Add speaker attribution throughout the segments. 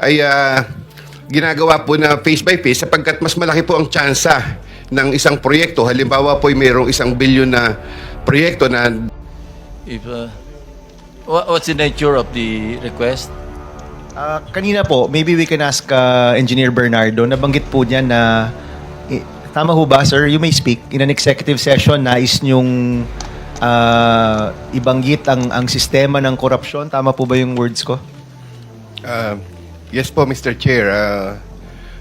Speaker 1: ay ah, ginagawa po na phase by phase sapagkat mas malaki po ang tsansa ng isang proyekto. Halimbawa po ay mayroong isang bilyon na proyekto na
Speaker 2: If, uh, wha- what's the nature of the request?
Speaker 3: Ah, kanina po, maybe we can ask uh, Engineer Bernardo, nabanggit po niya na, eh, tama ho ba sir, you may speak, in an executive session, nais niyong ah, ibanggit ang, ang sistema ng korupsyon. Tama po ba yung words ko?
Speaker 1: Uh, yes po, Mr. Chair. Uh,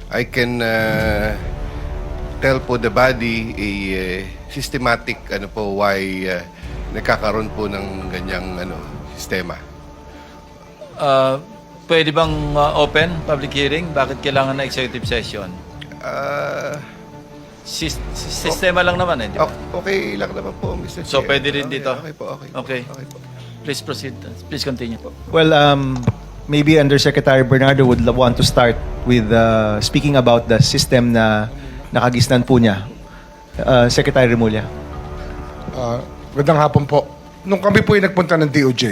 Speaker 1: I can uh, tell po the body a uh, systematic ano po why uh, nagkakaroon po ng ganyang ano sistema.
Speaker 2: Uh, pwede bang uh, open public hearing? Bakit kailangan na executive session?
Speaker 1: Uh,
Speaker 2: Sis- sistema lang naman eh. di ba?
Speaker 1: o- okay lang naman po, Mr. Chair.
Speaker 2: So, pwede rin
Speaker 1: Okay,
Speaker 2: dito?
Speaker 1: Okay po, okay. po,
Speaker 2: Okay.
Speaker 1: okay po.
Speaker 2: Please proceed. Please continue.
Speaker 3: Well, um, maybe Undersecretary Bernardo would want to start with uh, speaking about the system na nakagisnan po niya. Uh, Secretary Remulla.
Speaker 4: Ah, magandang hapon po. Nung kami po ay nagpunta ng DOJ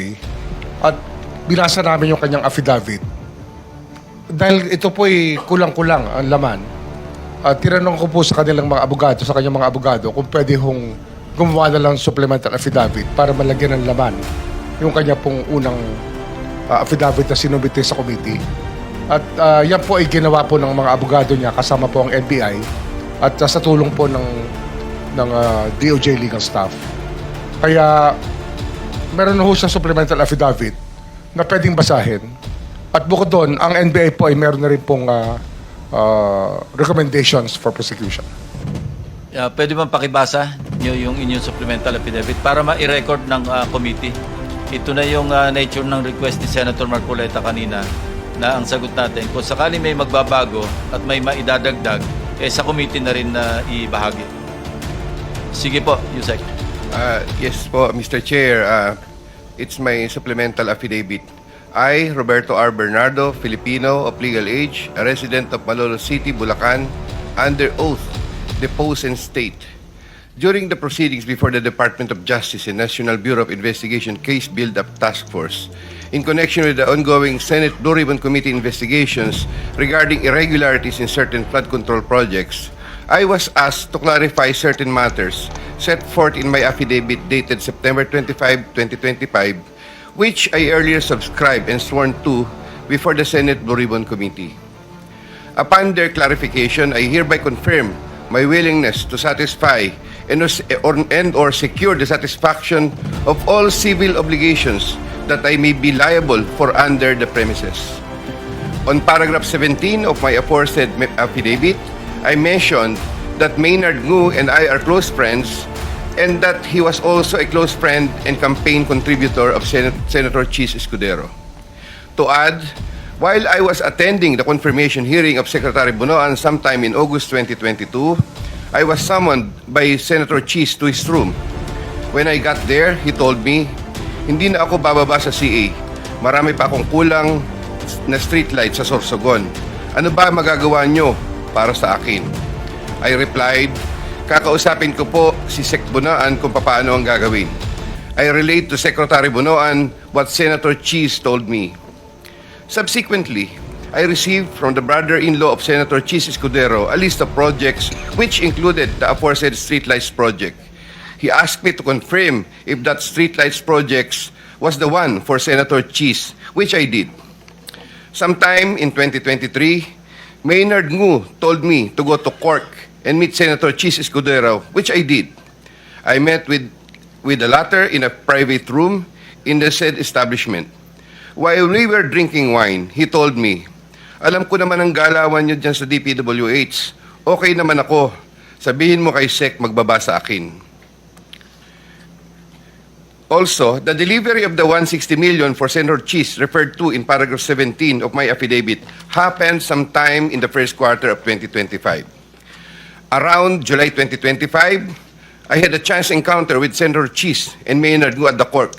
Speaker 4: at binasa namin yung kanyang affidavit, dahil ito po ay kulang-kulang ang laman, at tinanong ko po sa kanilang mga abogado, sa kanyang mga abogado, kung pwede hong gumawa na lang supplemental affidavit para malagyan ng laman yung kanya pong unang ah, affidavit na sinumite sa committee. At ah, yan po ay ginawa po ng mga abogado niya kasama po ang NBI at ah, sa tulong po ng ng ah, DOJ legal staff. Kaya meron ho siyang supplemental affidavit na pwedeng basahin. At bukod doon, ang NBI po ay meron na rin pong ah, ah, recommendations for prosecution.
Speaker 2: Uh, pwede bang pakibasa nyo yung inyong supplemental affidavit para ma-record ng uh, committee? Ito na yung uh, nature ng request ni Senator Marcoleta kanina na ang sagot natin, kung sakali may magbabago at may maidadagdag, eh sa committee na rin na ibahagi. Sige po, Yusek.
Speaker 1: Uh, yes po, Mr. Chair. Uh, it's my supplemental affidavit. I, Roberto R. Bernardo, Filipino of legal age, a resident of Malolo City, Bulacan, under oath, depose and state. During the proceedings before the Department of Justice and National Bureau of Investigation Case Build-Up Task Force, in connection with the ongoing Senate Blue Ribbon Committee investigations regarding irregularities in certain flood control projects, I was asked to clarify certain matters set forth in my affidavit dated September 25, 2025, which I earlier subscribed and sworn to before the Senate Blue Ribbon Committee. Upon their clarification, I hereby confirm my willingness to satisfy and or, and or secure the satisfaction of all civil obligations that I may be liable for under the premises. On paragraph 17 of my aforesaid affidavit, I mentioned that Maynard Ngu and I are close friends and that he was also a close friend and campaign contributor of Sen- Senator Chis Escudero. To add, while I was attending the confirmation hearing of Secretary Bunoan sometime in August 2022, I was summoned by Senator Cheese to his room. When I got there, he told me, hindi na ako bababa sa CA. Marami pa akong kulang na streetlight sa Sorsogon. Ano ba magagawa nyo para sa akin? I replied, kakausapin ko po si Sec Bunaan kung paano ang gagawin. I relate to Secretary Bunoan what Senator Cheese told me. Subsequently, I received from the brother-in-law of Senator Chis Escudero a list of projects which included the aforesaid streetlights project. He asked me to confirm if that streetlights project was the one for Senator Chis, which I did. Sometime in 2023, Maynard Ngu told me to go to Cork and meet Senator Chis Escudero, which I did. I met with, with the latter in a private room in the said establishment. While we were drinking wine, he told me, Alam ko naman ang galawan niyo dyan sa DPWH. Okay naman ako. Sabihin mo kay Sec magbaba sa akin. Also, the delivery of the 160 million for Senator Cheese referred to in paragraph 17 of my affidavit happened sometime in the first quarter of 2025. Around July 2025, I had a chance encounter with Senator Cheese and Maynard Ngu at the court.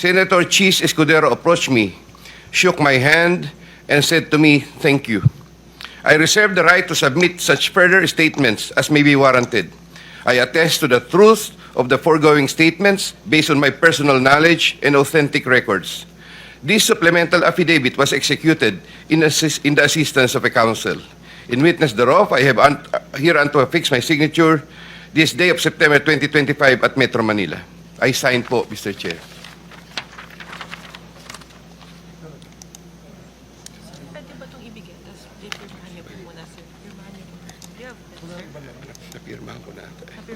Speaker 1: Senator Cheese Escudero approached me, shook my hand, and said to me, thank you. I reserve the right to submit such further statements as may be warranted. I attest to the truth of the foregoing statements based on my personal knowledge and authentic records. This supplemental affidavit was executed in, assist, in the assistance of a counsel. In witness thereof, I have un- hereunto affixed my signature this day of September 2025 at Metro Manila. I sign po, Mr. Chair.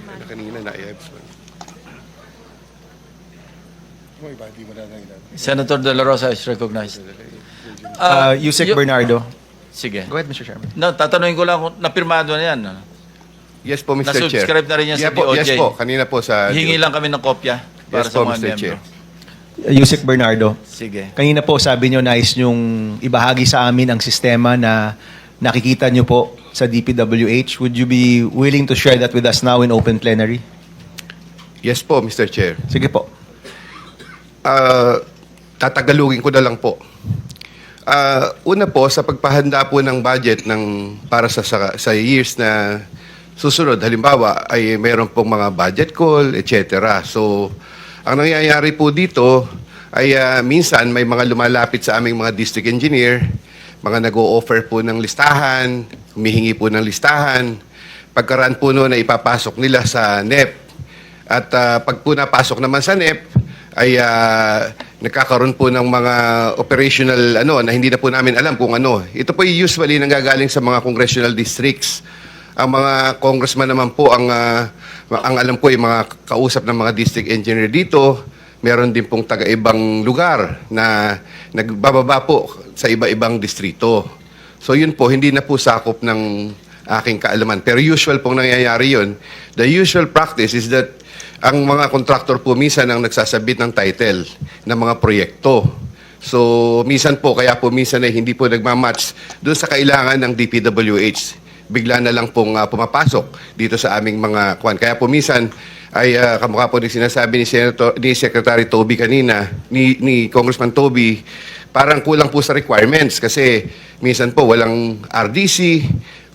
Speaker 1: Na. Kanina na i-abs
Speaker 4: Yung iba, hindi mo na nailan.
Speaker 2: Senator De La Rosa is recognized.
Speaker 3: Uh, Yusek
Speaker 2: Yu-
Speaker 3: Bernardo.
Speaker 2: Sige.
Speaker 3: Go ahead, Mr. Chairman.
Speaker 2: No, tatanungin ko lang kung napirmado na yan.
Speaker 1: Yes po, Mr. Chair.
Speaker 2: Nasubscribe na rin yan sa
Speaker 1: Yeah po, Yes
Speaker 2: DOJ.
Speaker 1: po, kanina po sa...
Speaker 2: Hingi lang kami ng kopya para
Speaker 1: Yes
Speaker 2: sa
Speaker 1: po,
Speaker 2: mga
Speaker 1: Mr.
Speaker 2: miyembro.
Speaker 1: Chair.
Speaker 3: Yusek Bernardo.
Speaker 2: Sige.
Speaker 3: Kanina po sabi nyo nais nyong ibahagi sa amin ang sistema na nakikita nyo po sa DPWH. Would you be willing to share that with us now in open plenary?
Speaker 1: Yes po, Mr. Chair.
Speaker 3: Sige po.
Speaker 1: Ah, tatagalugin ko na lang po. Ah, una po sa pagpahanda po ng budget ng para sa sa, sa years na susunod halimbawa ay mayroon pong mga budget call, etc. So ang nangyayari po dito ay ah, minsan may mga lumalapit sa aming mga district engineer, mga nag-o-offer po ng listahan, humihingi po ng listahan. Pagkaraan po noon na ipapasok nila sa NEP, at ah, pag po napasok naman sa NEP, ay ah, nagkakaroon po ng mga operational ano na hindi na po namin alam kung ano. Ito po yung usually nanggagaling sa mga congressional districts. Ang mga congressman naman po ang ah, ang alam ko yung mga kausap ng mga district engineer dito. Meron din pong taga-ibang lugar na nagbababa po sa iba-ibang distrito. So yun po, hindi na po sakop ng aking kaalaman. Pero usual pong nangyayari yun. The usual practice is that ang mga contractor po minsan ang nagsasabit ng title ng mga proyekto. So, minsan po, kaya po minsan ay hindi po nagmamatch doon sa kailangan ng DPWH. Bigla na lang pong ah, pumapasok dito sa aming mga kwan. Kaya po minsan ay uh, kamukha po ni sinasabi ni, Senator, ni Secretary Toby kanina, ni, ni Congressman Toby, parang kulang po sa requirements kasi minsan po walang RDC,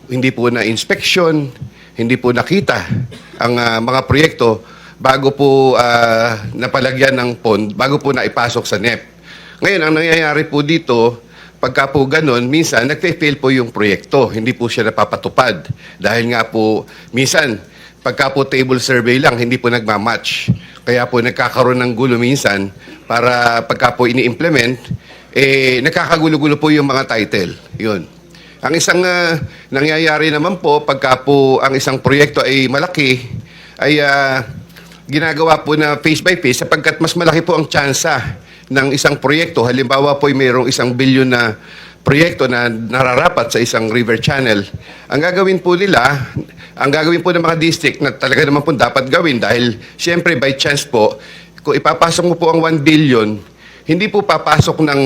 Speaker 1: hindi po na inspection, hindi po nakita ang ah, mga proyekto bago po ah, napalagyan ng pond, bago po naipasok sa NEP. Ngayon, ang nangyayari po dito, pagka po ganun, minsan nagfe-fail po yung proyekto, hindi po siya napapatupad. Dahil nga po, minsan, pagka po table survey lang, hindi po nagmamatch. Kaya po nagkakaroon ng gulo minsan para pagka po ini-implement, eh, nakakagulo-gulo po yung mga title. Yun. Ang isang ah, nangyayari naman po, pagka po ang isang proyekto ay malaki, ay ah, ginagawa po na face by face sapagkat mas malaki po ang tsansa ng isang proyekto. Halimbawa po ay mayroong isang bilyon na proyekto na nararapat sa isang river channel. Ang gagawin po nila, ang gagawin po ng mga district na talaga naman po dapat gawin dahil siyempre by chance po, kung ipapasok mo po ang 1 billion, hindi po papasok ng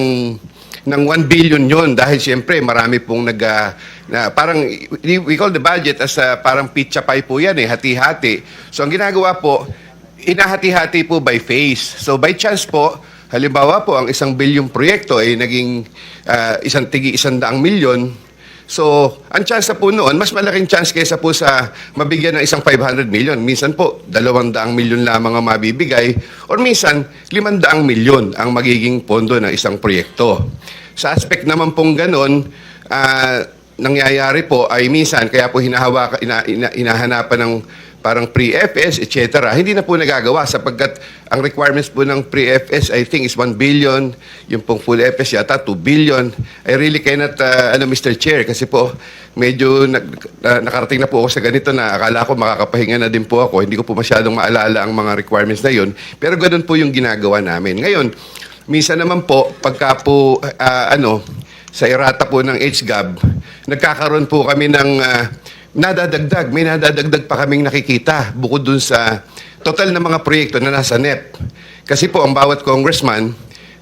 Speaker 1: ng 1 billion yon dahil siyempre marami pong nag ah, na parang we call the budget as ah, parang pizza pie po yan eh hati-hati. So ang ginagawa po inahati-hati po by phase. So by chance po halimbawa po ang isang bilyong proyekto ay naging ah, isang tigi isang daang milyon So, ang chance po noon, mas malaking chance kaysa po sa mabigyan ng isang 500 million. Minsan po, 200 milyon lamang ang mabibigay or minsan, 500 milyon ang magiging pondo ng isang proyekto. Sa aspect naman pong ganon, ah, nangyayari po ay minsan, kaya po hinahawak, ina, ina, hinahanapan ng parang pre-FS, etc. Hindi na po nagagawa sapagkat ang requirements po ng pre-FS I think is 1 billion, yung pong full FS yata 2 billion. I really cannot, uh, ano Mr. Chair, kasi po medyo nag, na- nakarating na po ako sa ganito na akala ko makakapahinga na din po ako. Hindi ko po masyadong maalala ang mga requirements na yun. Pero ganun po yung ginagawa namin. Ngayon, minsan naman po, pagka po, uh, ano, sa irata po ng HGAB, nagkakaroon po kami ng ah, nadadagdag. May nadadagdag pa kaming nakikita bukod dun sa total na mga proyekto na nasa NEP. Kasi po ang bawat congressman,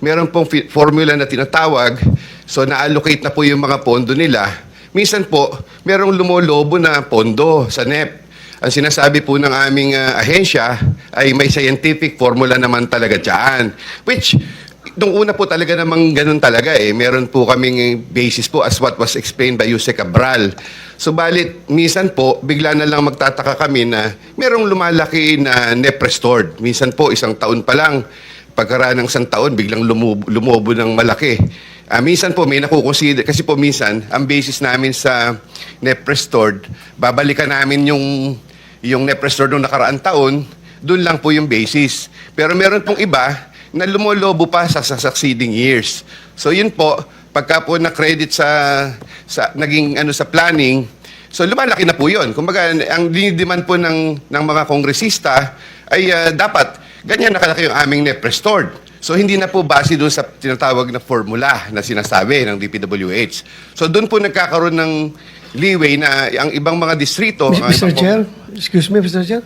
Speaker 1: meron pong formula na tinatawag, so na-allocate na po yung mga pondo nila. Minsan po, merong lumolobo na pondo sa NEP. Ang sinasabi po ng aming ah, ahensya ay may scientific formula naman talaga dyan. Which, nung una po talaga namang ganun talaga eh. Meron po kaming basis po as what was explained by Yuse Cabral. Subalit, minsan po, bigla na lang magtataka kami na merong lumalaki na NEP restored. Minsan po, isang taon pa lang, pagkaraan ng isang taon, biglang lumubo, lumobo ng malaki. Ah, minsan po may nakukonsider, kasi po minsan, ang basis namin sa NEP Restored, babalikan namin yung, yung NEP Restored noong nakaraang taon, doon lang po yung basis. Pero meron pong iba na lumolobo pa sa, sa succeeding years. So yun po, pagka po na-credit sa, sa naging ano sa planning, so lumalaki na po yun. Kumbaga, ang dinidiman po ng, ng mga kongresista ay ah, dapat ganyan nakalaki yung aming NEP restored. So hindi na po base doon sa tinatawag na formula na sinasabi ng DPWH. So doon po nagkakaroon ng leeway na ang ibang mga distrito... ang
Speaker 5: Mr. Chair, excuse me, Mr. Chair.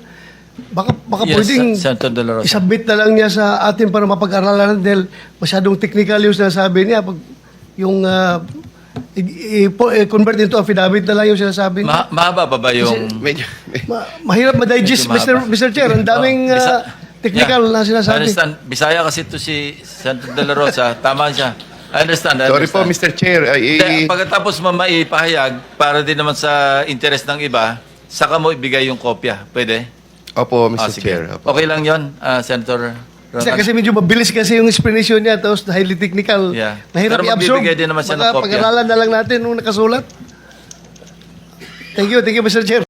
Speaker 5: Baka, baka
Speaker 2: Yes,
Speaker 5: pwedeng
Speaker 2: Sen- Senator De La Rosa.
Speaker 5: isubmit na lang niya sa atin para mapag-aralan dahil masyadong technical yung sinasabi niya. Pag, yung ah, i- i- po- eh, convert into affidavit na lang yung sinasabi niya.
Speaker 2: Ma- mahaba pa ba yung...
Speaker 1: Medyo,
Speaker 5: Ma- mahirap ma-digest, Mr. Mr. Chair. Ang daming
Speaker 2: Oh, bisa-
Speaker 5: ah, technical
Speaker 2: Yeah.
Speaker 5: na
Speaker 2: I
Speaker 5: sinasabi.
Speaker 2: understand. Bisaya kasi to si Senator De La Rosa. Tama siya. I understand. I
Speaker 1: sorry po,
Speaker 2: understand.
Speaker 1: Mr. Chair.
Speaker 2: Hindi, pagkatapos mo maipahayag, para din naman sa interest ng iba, saka mo ibigay yung kopya. Pwede?
Speaker 1: Opo, Mr.
Speaker 2: Ah, sige.
Speaker 1: Chair. Opo.
Speaker 2: Okay lang yon Senator
Speaker 5: Kasi,
Speaker 2: Ronald?
Speaker 5: kasi medyo mabilis kasi yung explanation niya tapos highly technical.
Speaker 2: Yeah.
Speaker 5: Mahirap
Speaker 2: Pero
Speaker 5: i-absorb.
Speaker 2: magbibigay din naman siya ng
Speaker 5: Baka
Speaker 2: kopya.
Speaker 5: pag-aralan na lang natin nung nakasulat. Thank you, thank you Mr. Chair.